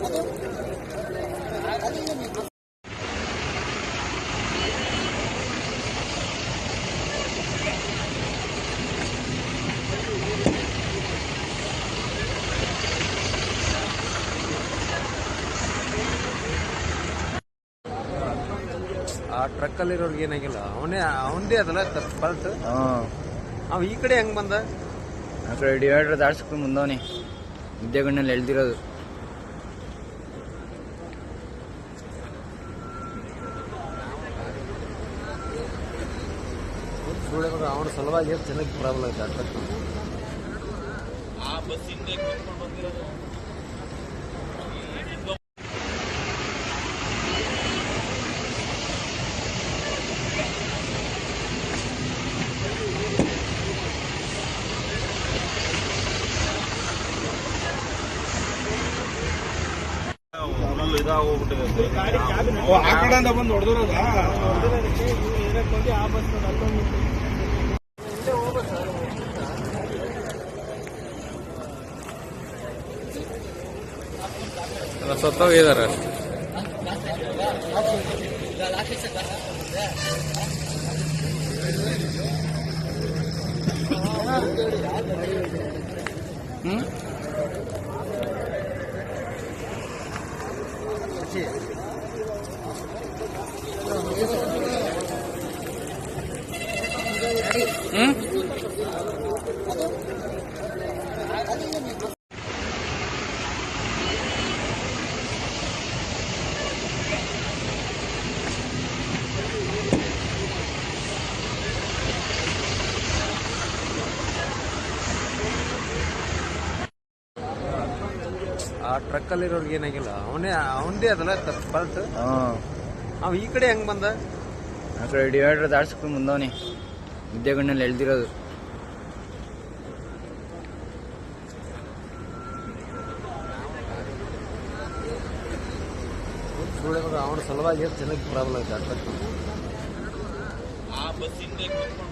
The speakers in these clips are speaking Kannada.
ಓ, ಆ ಕಡೆಯಿಂದ ಬಂದು ಆ ಟ್ರಕ್ ಅಲ್ಲಿರೋರ್ಗೆ ಏನಾಗಿಲ್ಲ. ಅವನೇ ಅವನದೇ ಅದಲ್ಲ ಪಲ್ಟ್ ಅವ ಈ ಕಡೆ ಹೆಂಗ್ ಬಂದ? ಆ ಕಡೆ ಡಿವೈಡರ್ ದಾಡ್ಸ್ಕೊಂಡು ಮುಂದವನೆ ಉದ್ಯೋಗಣ್ಣಲ್ಲಿ ಎಳ್ದಿರೋದು. ಅವನ ಸಲುವಾಗಿ ಚೆನ್ನಾಗಿ ಪ್ರಾಬ್ಲಮ್ ಆಯ್ತು ಆ ಟ್ರಕ್ ಫುಲ್ ಇದಾಗೋಗ್ಬಿಟ್ಟಿದೆ ಆ ಕಡೆಯಿಂದ ಬಂದು ಹೊಡೆದಿರೋದ? ಸತ್ತೋಗಿದ್ದಾರೆ ಹ್ಮ್? ಆ ಟ್ರಕ್ ಅಲ್ಲಿರೋರ್ಗೆ ಏನಾಗಿಲ್ಲ. ಅವನೇ ಅವನದೇ ಅದಲ್ಲ ಪಲ್ಟ್ ಅವ ಈ ಕಡೆ ಹೆಂಗ್ ಬಂದ? ಆ ಕಡೆ ಡಿವೈಡರ್ ದಾಡ್ಸ್ಕೊಂಡು ಮುಂದವನೆ ವಿದ್ಯಾಗಣ್ಣಲ್ಲಿ ಎಳ್ದಿರೋದು. ಅವನ ಸಲುವಾಗಿ ಚೆನ್ನಾಗಿ ಜನಕ್ಕೆ ಪ್ರಾಬ್ಲಮ್ ಜಾಸ್ತಿ ಆ ಬಸ್ ಆ ಬಸ್ಸಿಂದ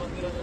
ಬಂದಿರೋದು?